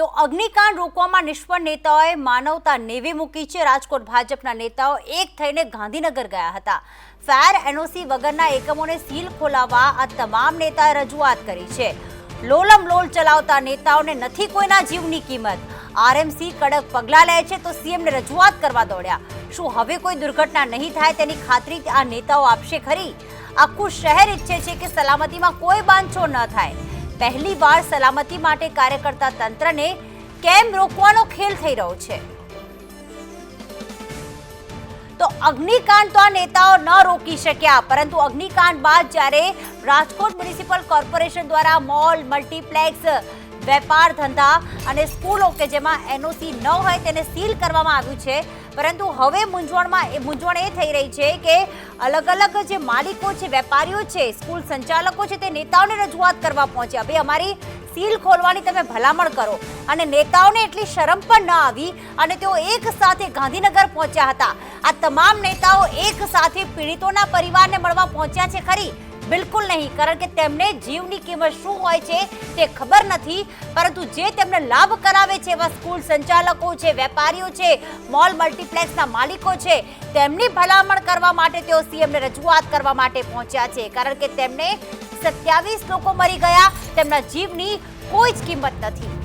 તો અગ્નિકાંડ રોકવામાં નિષ્ફળ નેતાઓએ માનવતા નેવી મૂકી છે. રાજકોટ ભાજપના નેતાઓ એક થઈને ગાંધીનગર ગયા હતા. ફાયર એનઓસી વગરના એકમોને સીલ ખોલાવવા આ તમામ નેતાએ રજૂઆત કરી છે. લોલમ લોલ ચલાવતા નેતાઓને નથી કોઈના જીવની કિંમત. આરએમસી કડક પગલાં લે છે તો સીએમને રજૂઆત કરવા દોડ્યા. શું હવે કોઈ દુર્ઘટના નહીં થાય તેની ખાતરી આ નેતાઓ આપશે ખરી? આખું શહેર ઈચ્છે છે કે સલામતીમાં કોઈ બાંધછોડ ન થાય. પહેલી વાર સલામતી માટે કાર્ય કરતા તંત્રને કેમ રોકવાનો ખેલ થઈ રહ્યો છે? તો અગ્નિકાંડ તો આ નેતાઓ ન રોકી શક્યા, પરંતુ અગ્નિકાંડ બાદ જ્યારે રાજકોટ મ્યુનિસિપલ કોર્પોરેશન દ્વારા મોલ, મલ્ટીપ્લેક્સ, વેપાર ધંધા અને સ્કૂલો કે જેમાં એનઓસી ન હોય તેને સીલ કરવામાં આવ્યું છે. પરંતુ હવે મૂંઝવણમાં મૂંઝવણ એ થઈ રહી છે કે અલગ અલગ જે માલિકો છે, વેપારીઓ છે, સ્કૂલ સંચાલકો છે, તે નેતાઓને રજૂઆત કરવા પહોંચ્યા. ભાઈ અમારી સીલ ખોલવાની તમે ભલામણ કરો. અને નેતાઓને એટલી શરમ પણ ન આવી અને તેઓ એક સાથે ગાંધીનગર પહોંચ્યા હતા. આ તમામ નેતાઓ એક સાથે પીડિતોના પરિવારને મળવા પહોંચ્યા છે, ખરી? બિલકુલ નહીં, કારણ કે તેમને જીવની કિંમત શું હોય છે તે ખબર નથી, પરંતુ જે તેમને લાભ કરાવે છે એવા સ્કૂલ સંચાલકો છે, વેપારીઓ છે, મોલ મલ્ટીપ્લેક્સના માલિકો છે, તેમની ભલામણ કરવા માટે તેઓ સીએમને રજૂઆત કરવા માટે પહોંચ્યા છે, કારણ કે તેમને સત્યાવીસ લોકો મરી ગયા, તેમના જીવની કોઈ જ કિંમત નથી.